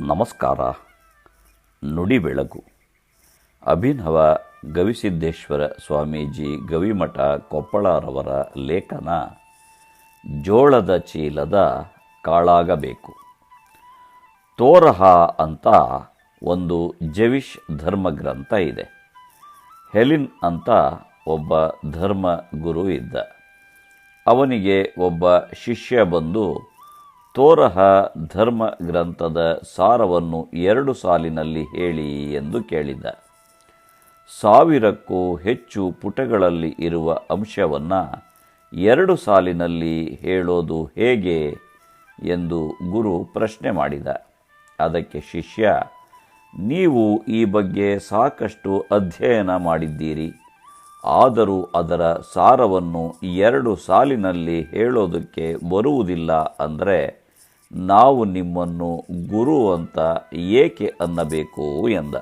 ನಮಸ್ಕಾರ. ನುಡಿ ಬೆಳಗು. ಅಭಿನವ ಗವಿಸಿದ್ದೇಶ್ವರ ಸ್ವಾಮೀಜಿ ಗವಿಮಠ ಕೊಪ್ಪಳರವರ ಲೇಖನ ಜೋಳದ ಚೀಲದ ಕಾಳಾಗಬೇಕು. ತೋರಹ ಅಂತ ಒಂದು ಜವಿಶ್ ಧರ್ಮಗ್ರಂಥ ಇದೆ. ಹೆಲಿನ್ ಅಂತ ಒಬ್ಬ ಧರ್ಮ ಗುರು ಇದ್ದ. ಅವನಿಗೆ ಒಬ್ಬ ಶಿಷ್ಯ ಬಂದು ತೋರಹ ಧರ್ಮ ಗ್ರಂಥದ ಸಾರವನ್ನು ಎರಡು ಸಾಲಿನಲ್ಲಿ ಹೇಳಿ ಎಂದು ಕೇಳಿದ ಸಾವಿರಕ್ಕೂ ಹೆಚ್ಚು ಪುಟಗಳಲ್ಲಿ ಇರುವ ಅಂಶವನ್ನು ಎರಡು ಸಾಲಿನಲ್ಲಿ ಹೇಳೋದು ಹೇಗೆ ಎಂದು ಗುರು ಪ್ರಶ್ನೆ ಮಾಡಿದ. ಅದಕ್ಕೆ ಶಿಷ್ಯ, ನೀವು ಈ ಬಗ್ಗೆ ಸಾಕಷ್ಟು ಅಧ್ಯಯನ ಮಾಡಿದ್ದೀರಿ. ಆದರೂ ಅದರ ಸಾರವನ್ನು ಎರಡು ಸಾಲಿನಲ್ಲಿ ಹೇಳೋದಕ್ಕೆ ಬರುವುದಿಲ್ಲ ಅಂದರೆ ನಾವು ನಿಮ್ಮನ್ನು ಗುರು ಅಂತ ಏಕೆ ಅನ್ನಬೇಕು ಎಂದ.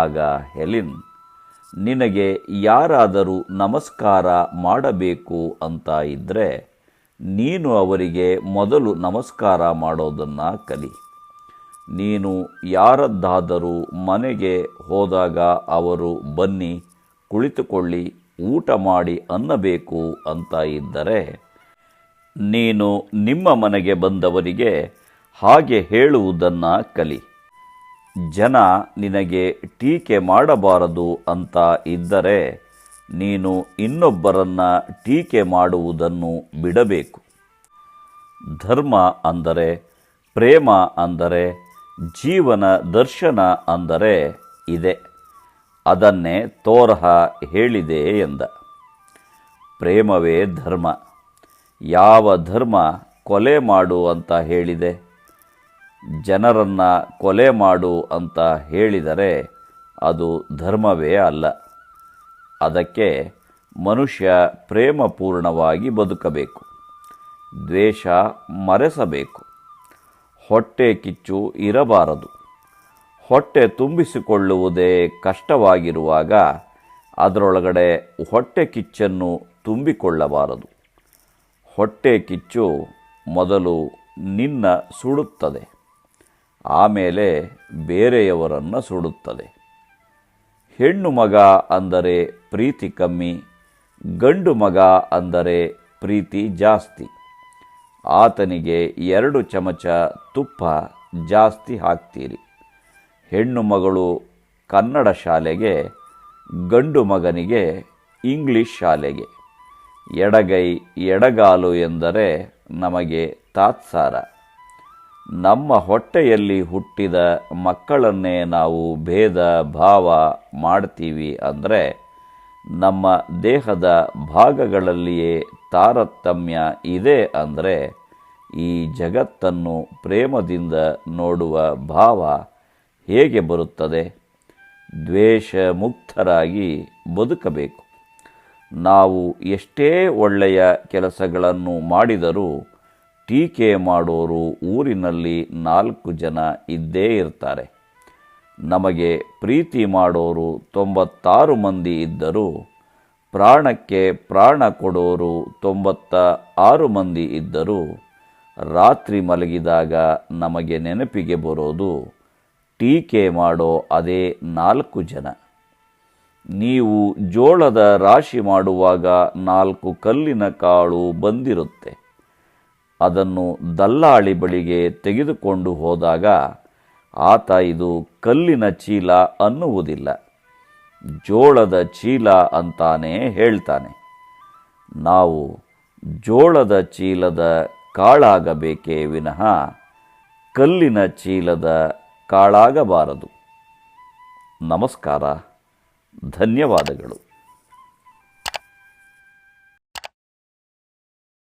ಆಗ ಹೆಲಿನ್, ನಿನಗೆ ಯಾರಾದರೂ ನಮಸ್ಕಾರ ಮಾಡಬೇಕು ಅಂತ ಇದ್ದರೆ ನೀನು ಅವರಿಗೆ ಮೊದಲು ನಮಸ್ಕಾರ ಮಾಡೋದನ್ನು ಕಲಿ. ನೀನು ಯಾರದ್ದಾದರೂ ಮನೆಗೆ ಹೋದಾಗ ಅವರು ಬನ್ನಿ, ಕುಳಿತುಕೊಳ್ಳಿ, ಊಟ ಮಾಡಿ ಅನ್ನಬೇಕು ಅಂತ ಇದ್ದರೆ ನೀನು ನಿಮ್ಮ ಮನೆಗೆ ಬಂದವರಿಗೆ ಹಾಗೆ ಹೇಳುವುದನ್ನು ಕಲಿ. ಜನ ನಿನಗೆ ಟೀಕೆ ಮಾಡಬಾರದು ಅಂತ ಇದ್ದರೆ ನೀನು ಇನ್ನೊಬ್ಬರನ್ನ ಟೀಕೆ ಮಾಡುವುದನ್ನು ಬಿಡಬೇಕು. ಧರ್ಮ ಅಂದರೆ ಪ್ರೇಮ ಅಂದರೆ ಜೀವನ ದರ್ಶನ ಅಂದರೆ ಇದೆ. ಅದನ್ನೇ ತೋರಹ ಹೇಳಿದೆ ಎಂದ. ಪ್ರೇಮವೇ ಧರ್ಮ. ಯಾವ ಧರ್ಮ ಕೊಲೆ ಮಾಡು ಅಂತ ಹೇಳಿದೆ? ಜನರನ್ನು ಕೊಲೆ ಮಾಡು ಅಂತ ಹೇಳಿದರೆ ಅದು ಧರ್ಮವೇ ಅಲ್ಲ. ಅದಕ್ಕೆ ಮನುಷ್ಯ ಪ್ರೇಮಪೂರ್ಣವಾಗಿ ಬದುಕಬೇಕು. ದ್ವೇಷ ಮರೆಸಬೇಕು. ಹೊಟ್ಟೆ ಕಿಚ್ಚು ಇರಬಾರದು. ಹೊಟ್ಟೆ ತುಂಬಿಸಿಕೊಳ್ಳುವುದೇ ಕಷ್ಟವಾಗಿರುವಾಗ ಅದರೊಳಗಡೆ ಹೊಟ್ಟೆ ಕಿಚ್ಚನ್ನು ತುಂಬಿಕೊಳ್ಳಬಾರದು. ಹೊಟ್ಟೆ ಕಿಚ್ಚು ಮೊದಲು ನಿನ್ನ ಸುಡುತ್ತದೆ, ಆಮೇಲೆ ಬೇರೆಯವರನ್ನು ಸುಡುತ್ತದೆ. ಹೆಣ್ಣು ಮಗ ಅಂದರೆ ಪ್ರೀತಿ ಕಮ್ಮಿ, ಗಂಡು ಮಗ ಅಂದರೆ ಪ್ರೀತಿ ಜಾಸ್ತಿ. ಆತನಿಗೆ ಎರಡು ಚಮಚ ತುಪ್ಪ ಜಾಸ್ತಿ ಹಾಕ್ತೀರಿ. ಹೆಣ್ಣು ಮಗಳು ಕನ್ನಡ ಶಾಲೆಗೆ, ಗಂಡು ಮಗನಿಗೆ ಇಂಗ್ಲಿಷ್ ಶಾಲೆಗೆ. ಎಡಗೈ, ಎಡಗಾಲು ಎಂದರೆ ನಮಗೆ ತಾತ್ಸಾರ. ನಮ್ಮ ಹೊಟ್ಟೆಯಲ್ಲಿ ಹುಟ್ಟಿದ ಮಕ್ಕಳನ್ನೇ ನಾವು ಭೇದ, ಭಾವ ಮಾಡ್ತೀವಿ ಅಂದರೆ ನಮ್ಮ ದೇಹದ ಭಾಗಗಳಲ್ಲಿಯೇ ತಾರತಮ್ಯ ಇದೆ ಅಂದರೆ ಈ ಜಗತ್ತನ್ನು ಪ್ರೇಮದಿಂದ ನೋಡುವ ಭಾವ ಹೇಗೆ ಬರುತ್ತದೆ? ದ್ವೇಷ ಮುಕ್ತರಾಗಿ ಬದುಕಬೇಕು. ನಾವು ಎಷ್ಟೇ ಒಳ್ಳೆಯ ಕೆಲಸಗಳನ್ನು ಮಾಡಿದರೂ ಟೀಕೆ ಮಾಡೋರು ಊರಿನಲ್ಲಿ ನಾಲ್ಕು ಜನ ಇದ್ದೇ ಇರ್ತಾರೆ. ನಮಗೆ ಪ್ರೀತಿ ಮಾಡೋರು ತೊಂಬತ್ತಾರು ಮಂದಿ ಇದ್ದರೂ ಪ್ರಾಣಕ್ಕೆ ಪ್ರಾಣ ಕೊಡೋರು ತೊಂಬತ್ತ ಆರು ಮಂದಿ ಇದ್ದರೂ ರಾತ್ರಿ ಮಲಗಿದಾಗ ನಮಗೆ ನೆನಪಿಗೆ ಬರೋದು ಟೀಕೆ ಮಾಡೋ ಅದೇ ನಾಲ್ಕು ಜನ. ನೀವು ಜೋಳದ ರಾಶಿ ಮಾಡುವಾಗ ನಾಲ್ಕು ಕಲ್ಲಿನ ಕಾಳು ಬಂದಿರುತ್ತೆ. ಅದನ್ನು ದಲ್ಲಾಳಿ ಬಳಿಗೆ ತೆಗೆದುಕೊಂಡು ಹೋದಾಗ ಆತ ಇದು ಕಲ್ಲಿನ ಚೀಲ ಅನ್ನುವುದಿಲ್ಲ. ಜೋಳದ ಚೀಲ ಅಂತಾನೇ ಹೇಳ್ತಾನೆ. ನಾವು ಜೋಳದ ಚೀಲದ ಕಾಳಾಗಬೇಕೇ ವಿನಃ ಕಲ್ಲಿನ ಚೀಲದ ಕಾಳಾಗಬಾರದು. ನಮಸ್ಕಾರ. ಧನ್ಯವಾದಗಳು.